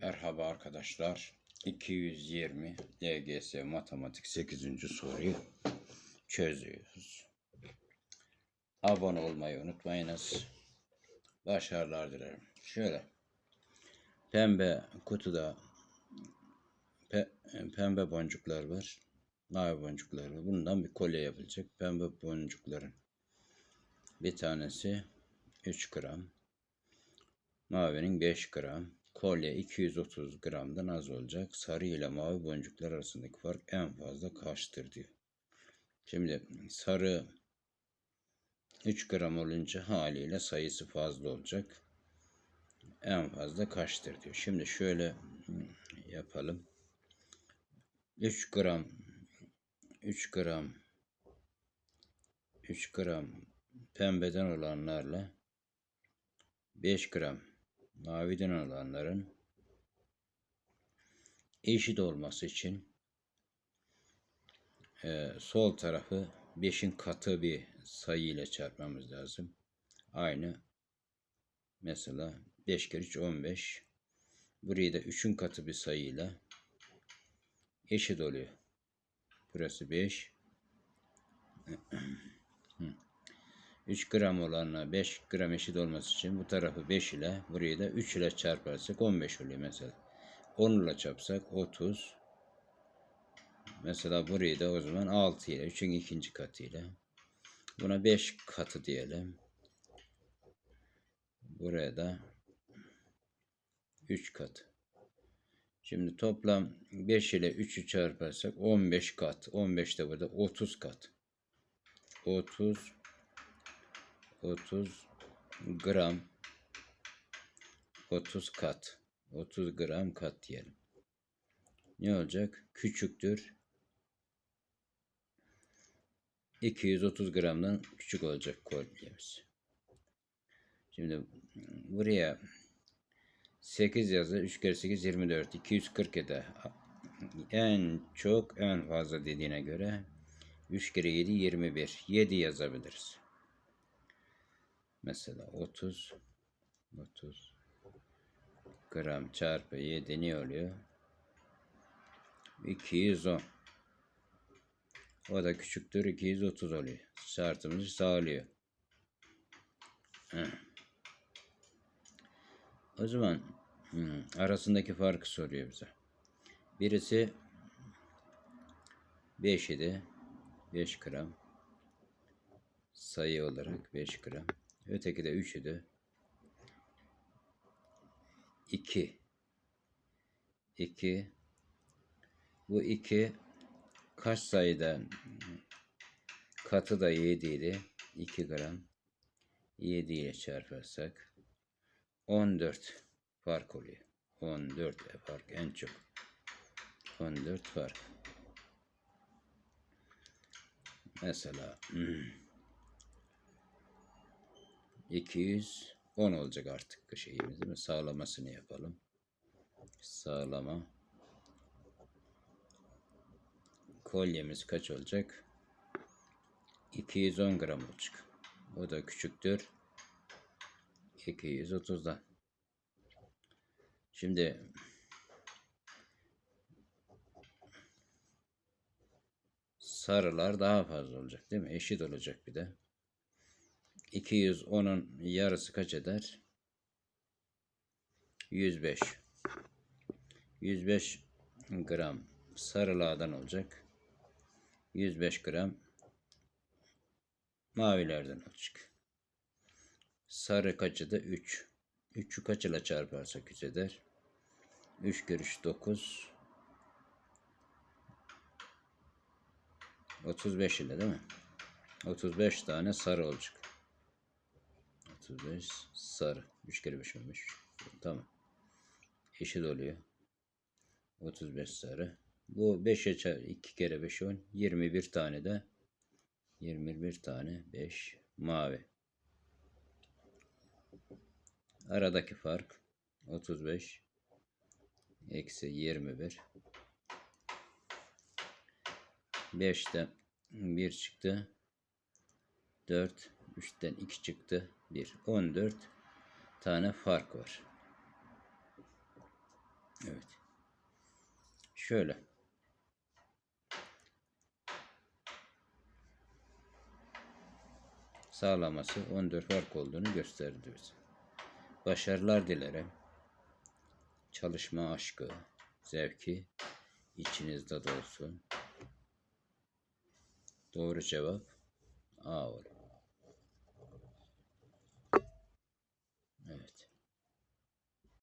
Merhaba arkadaşlar. 220 LGS Matematik 8. soruyu çözüyoruz. Abone olmayı unutmayınız. Başarılar dilerim. Şöyle. Pembe kutuda pe- pembe boncuklar var. Mavi boncuklar var. Bundan bir kolye yapılacak. Pembe boncukların bir tanesi 3 gram. Mavinin 5 gram. Kolye 230 gramdan az olacak. Sarı ile mavi boncuklar arasındaki fark en fazla kaçtır diyor. Şimdi sarı 3 gram olunca haliyle sayısı fazla olacak. En fazla kaçtır diyor. Şimdi şöyle yapalım. 3 gram 3 gram 3 gram pembeden olanlarla 5 gram maviden olanların eşit olması için e, sol tarafı 5'in katı bir sayı ile çarpmamız lazım. Aynı mesela 5 kere 3 15. Burayı da 3'ün katı bir sayıyla eşit oluyor. Burası 5. 3 gram olanla 5 gram eşit olması için bu tarafı 5 ile burayı da 3 ile çarparsak 15 oluyor mesela. 10 ile çarpsak 30. Mesela burayı da o zaman 6 ile 3'ün ikinci katı ile. Buna 5 katı diyelim. Buraya da 3 katı. Şimdi toplam 5 ile 3'ü çarparsak 15 kat. 15 de burada 30 kat. 30 30 gram 30 kat 30 gram kat diyelim. Ne olacak? Küçüktür. 230 gramdan küçük olacak kolyemiz. Şimdi buraya 8 yazı 3 kere 8 24 240 eder. En çok en fazla dediğine göre 3 kere 7 21 7 yazabiliriz. Mesela 30 30 gram çarpı 7 ne oluyor? 210 o da küçüktür 230 oluyor. Şartımızı sağlıyor. O zaman hmm, arasındaki farkı soruyor bize. Birisi 5 idi. 5 gram. Sayı olarak 5 gram. Öteki de 3 idi. 2. 2. Bu 2 kaç sayıda katı da 7 idi. 2 gram. 7 ile çarparsak 14 fark oluyor. 14 ile fark en çok. 14 fark. Mesela hmm, 210 olacak artık şeyimiz değil mi? Sağlamasını yapalım. Sağlama. Kolyemiz kaç olacak? 210 gram olacak. O da küçüktür. 230'dan. Şimdi sarılar daha fazla olacak değil mi? Eşit olacak bir de. 210'un yarısı kaç eder? 105. 105 gram sarılardan olacak. 105 gram mavilerden olacak. Sarı kaçı da 3. 3'ü kaç ile çarparsak 100 eder? 3 kere 3 9. 35 ile değil mi? 35 tane sarı olacak. 35 sarı. 3 kere 5 15. Tamam. Eşit oluyor. 35 sarı. Bu 5'e çar 2 kere 5 10. 21 tane de 21 tane 5 mavi. Aradaki fark 35 eksi 21 5'ten 1 çıktı 4 3'ten 2 çıktı 1 14 tane fark var Evet. Şöyle. Sağlaması 14 fark olduğunu gösterdi bize. Başarılar dilerim. Çalışma aşkı, zevki içinizde de olsun. Doğru cevap A olur. All right.